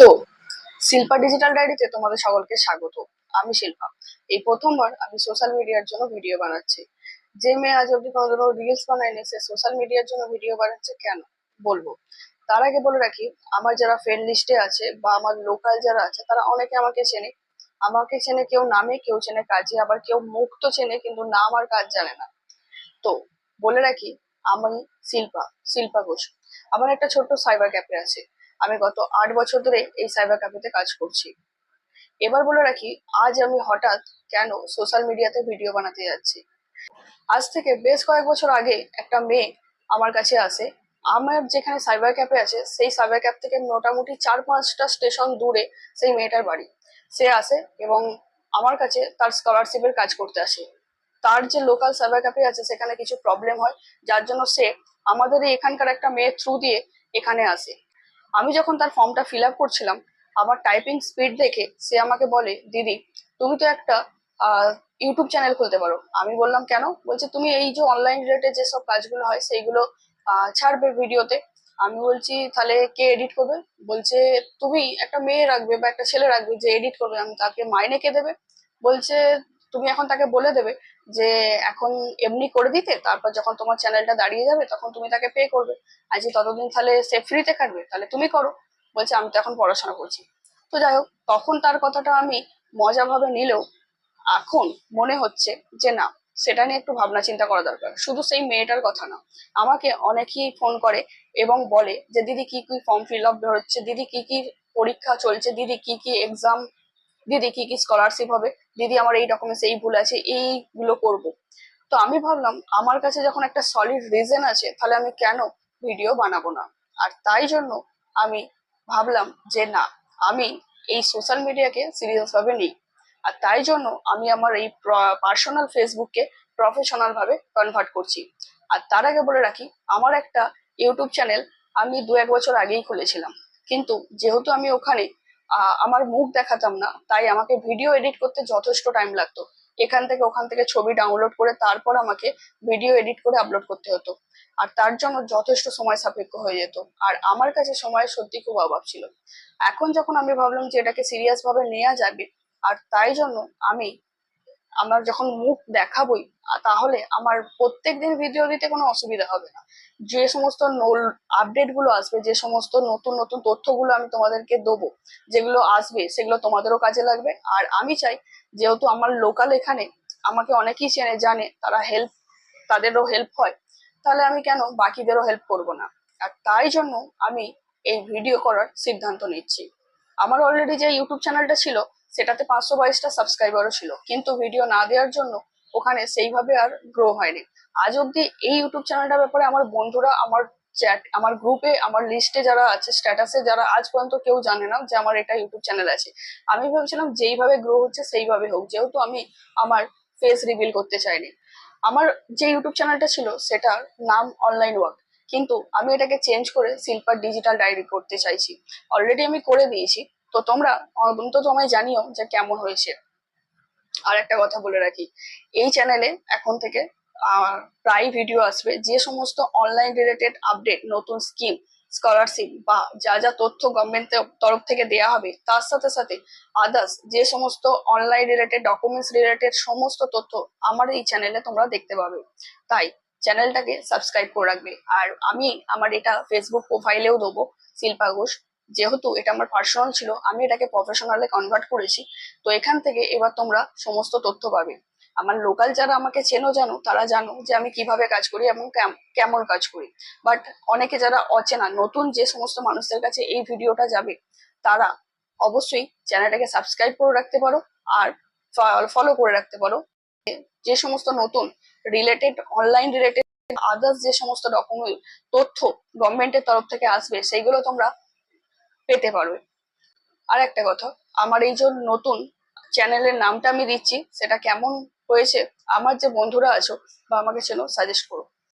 তো শিল্পা ডিজিটাল ডায়েরিতে তোমাদের সকলকে স্বাগত। আমি শিল্পা। এই প্রথমবার আমি সোশ্যাল মিডিয়ার জন্য ভিডিও বানাচ্ছি। যে মেয়ে আজ অব্দি কোনোদিনও রিলস বানায়নি সে সোশ্যাল মিডিয়ার জন্য ভিডিও বানাচ্ছে কেন? বলব। তার আগে বলে রাখি, আমার যারা ফ্রেন্ড লিস্টে আছে বা আমার লোকাল যারা আছে, তারা অনেকে আমাকে চেনে। আমাকে চেনে কেউ নামে, কেউ চেনে কাজে, আবার কেউ মুখ তো চেনে, কিন্তু নাম আর কাজ জানে না। তো বলে রাখি, আমি শিল্পা শিল্পা ঘোষ। আমার একটা ছোট্ট সাইবার ক্যাফে আছে। আমি গত আট বছর ধরে এই সাইবার ক্যাফেতে কাজ করছি। এবার বলে রাখি, আজ আমি হঠাৎ কেন সোশ্যাল মিডিয়াতে ভিডিও বানাতে যাচ্ছি? আজ থেকে বেশ কয়েক বছর আগে একটা মেয়ে আমার কাছে আসে। আমার যেখানে সাইবার ক্যাফে আছে, সেই সাইবার ক্যাফ থেকে মোটামুটি চার পাঁচটা স্টেশন দূরে সেই মেয়েটার বাড়ি। সে আসে এবং আমার কাছে তার স্কলারশিপের কাজ করতে আসে। তার যে লোকাল সাইবার ক্যাফে আছে, সেখানে কিছু প্রবলেম হয়, যার জন্য সে আমাদের এখানকার একটা মেয়ের থ্রু দিয়ে এখানে আসে। আমি যখন তার ফর্মটা ফিল আপ করছিলাম আমার টাইপিং স্পিড দেখে সে আমাকে বলে, দিদি, তুমি তো একটা ইউটিউব চ্যানেল খুলতে পারো। আমি বললাম, কেন? বলছে, তুমি এই যে অনলাইন রিলেটেড যেসব কাজগুলো হয়, সেইগুলো ছাড়বে ভিডিওতে। আমি বলছি, তাহলে কে এডিট করবে? বলছে, তুমি একটা মেয়ে রাখবে বা একটা ছেলে রাখবে যে এডিট করবে, আমি তাকে মাইনে কে দেবে? বলছে তুমি এখন তাকে বলে দেবে যে এখন এমনি করে দিতে, তারপর যখন তোমার চ্যানেলটা দাঁড়িয়ে যাবে তখন তুমি তাকে পে করবে। আর যে ততদিন তাহলে সে ফ্রিতে কাটবে, তাহলে তুমি করো। বলছে, আমি তো এখন পড়াশোনা করছি। তো যাই হোক, তখন তার কথাটা আমি মজা ভাবে নিলেও এখন মনে হচ্ছে যে না, সেটা নিয়ে একটু ভাবনা চিন্তা করা দরকার। শুধু সেই মেয়েটার কথা না, আমাকে অনেকেই ফোন করে এবং বলে যে, দিদি, কি কি ফর্ম ফিল আপ হচ্ছে? দিদি, কি কি পরীক্ষা চলছে? দিদি, কি কি এক্সাম দিদি, কি কি স্কলারশিপ হবে? দিদি আমার এই ডকুমেন্টস এই ভুল আছে, এইগুলো করব। তো আমি ভাবলাম, আমার কাছে যখন একটা সলিড রিজন আছে, তাহলে আমি কেন ভিডিও বানাবো না? আর তাই জন্য আমি ভাবলাম যে না, আমি এই সোশ্যাল মিডিয়াকে সিরিয়াস ভাবে নিই। আর তাই জন্য আমি আমার এই পার্সোনাল ফেসবুককে প্রফেশনাল ভাবে কনভার্ট করছি। আর তার আগে বলে রাখি, আমার একটা ইউটিউব চ্যানেল আমি দু এক বছর আগেই খুলেছিলাম। কিন্তু যেহেতু আমি ওখানে আমার মুখ দেখাতাম না। তাই আমাকে ভিডিও এডিট করতে যথেষ্ট টাইম লাগতো। এখান থেকে ওখান থেকে ছবি ডাউনলোড করে তারপর আমাকে ভিডিও এডিট করে আপলোড করতে হতো। আর তার জন্য যথেষ্ট সময় সাপেক্ষ হয়ে যেত। আর আমার কাছে সময় সত্যি খুব অভাব ছিল। এখন যখন আমি ভাবলাম যে এটাকে সিরিয়াস ভাবে নেওয়া যাবে, আর তাই জন্য আমি আমার যখন মুখ দেখাবই, তাহলে আমার প্রত্যেক দিন ভিডিও দিতে কোনো অসুবিধা হবে না। যে সমস্ত আপডেটগুলো আসবে, যে সমস্ত নতুন নতুন তথ্যগুলো আমি তোমাদেরকে দেবো, যেগুলো আসবে, সেগুলো তোমাদেরও কাজে লাগবে। আর আমি চাই, যেহেতু আমার লোকাল এখানে আমাকে অনেকেই চেনে, জানে, তারা হেল্প তাদেরও হেল্প হয়, তাহলে আমি কেন বাকিদেরও হেল্প করব না? আর তাই জন্য আমি এই ভিডিও করার সিদ্ধান্ত নিচ্ছি। আমার অলরেডি যে ইউটিউব চ্যানেলটা ছিল সেটাতে পাঁচশো বাইশটা সাবস্ক্রাইবারও ছিল। কিন্তু ভিডিও না দেওয়ার জন্য ওখানে সেইভাবে আর গ্রো হয়নি। আজ অব্দি এই ইউটিউব চ্যানেলটার ব্যাপারে আমার বন্ধুরা, আমার চ্যাট আমার গ্রুপে আমার লিস্টে যারা আছে স্ট্যাটাসে যারা আজ পর্যন্ত কেউ জানে না যে আমার এটা ইউটিউব চ্যানেল আছে। আমি ভেবেছিলাম যেইভাবে গ্রো হচ্ছে সেইভাবে হোক, যেহেতু আমি আমার ফেস রিভিল করতে চাইনি। আমার যে ইউটিউব চ্যানেলটা ছিল, সেটার নাম অনলাইন ওয়ার্ক কিন্তু আমি এটাকে চেঞ্জ করে শিল্পার ডিজিটাল ডায়েরি করতে চাইছি। অলরেডি আমি করে দিয়েছি। তো তোমরা অন্তত আমায় জানিও যে কেমন হয়েছে। আর একটা কথা বলে রাখি, এই চ্যানেলে এখন থেকে প্রায় ভিডিও আসবে যে সমস্ত অনলাইন রিলেটেড আপডেট নতুন স্কিম স্কলারশিপ বা যা যা তথ্য গভর্নমেন্টের তরফ থেকে দেয়া হবে, তার সাথে সাথে আদার্স যে সমস্ত অনলাইন রিলেটেড ডকুমেন্টস রিলেটেড সমস্ত তথ্য আমার এই চ্যানেলে তোমরা দেখতে পাবে। তাই চ্যানেলটাকে সাবস্ক্রাইব করে রাখবে। আর আমি আমার এটা ফেসবুক প্রোফাইলেও দেবো, শিল্পা ঘোষ। যেহেতু এটা আমার পার্সোনাল ছিল, আমি এটাকে প্রফেশনালে কনভার্ট করেছি, তো এখান থেকে এবার তোমরা সমস্ত তথ্য পাবে। আমার লোকাল যারা আমাকে চেনো জানো, তারা জানো যে আমি কীভাবে কাজ করি এবং কেম- কেমন কাজ করি। বাট অনেকে যারা অচেনা, নতুন যে সমস্ত মানুষদের কাছে এই ভিডিওটা যাবে, তারা অবশ্যই চ্যানেলটাকে সাবস্ক্রাইব করে রাখতে পারো আর ফলো করে রাখতে পারো। যে সমস্ত নতুন রিলেটেড অনলাইন রিলেটেড আদার্স যে সমস্ত ডকুমেন্ট তথ্য গভর্নমেন্টের তরফ থেকে আসবে, সেইগুলো তোমরা পেতে পারবে। আর একটা কথা, আমার এই যে নতুন চ্যানেলের নামটা আমি দিচ্ছি, সেটা কেমন হয়েছে, আমার যে বন্ধুরা আছো বা আমাকে চেনো সাজেস্ট করো।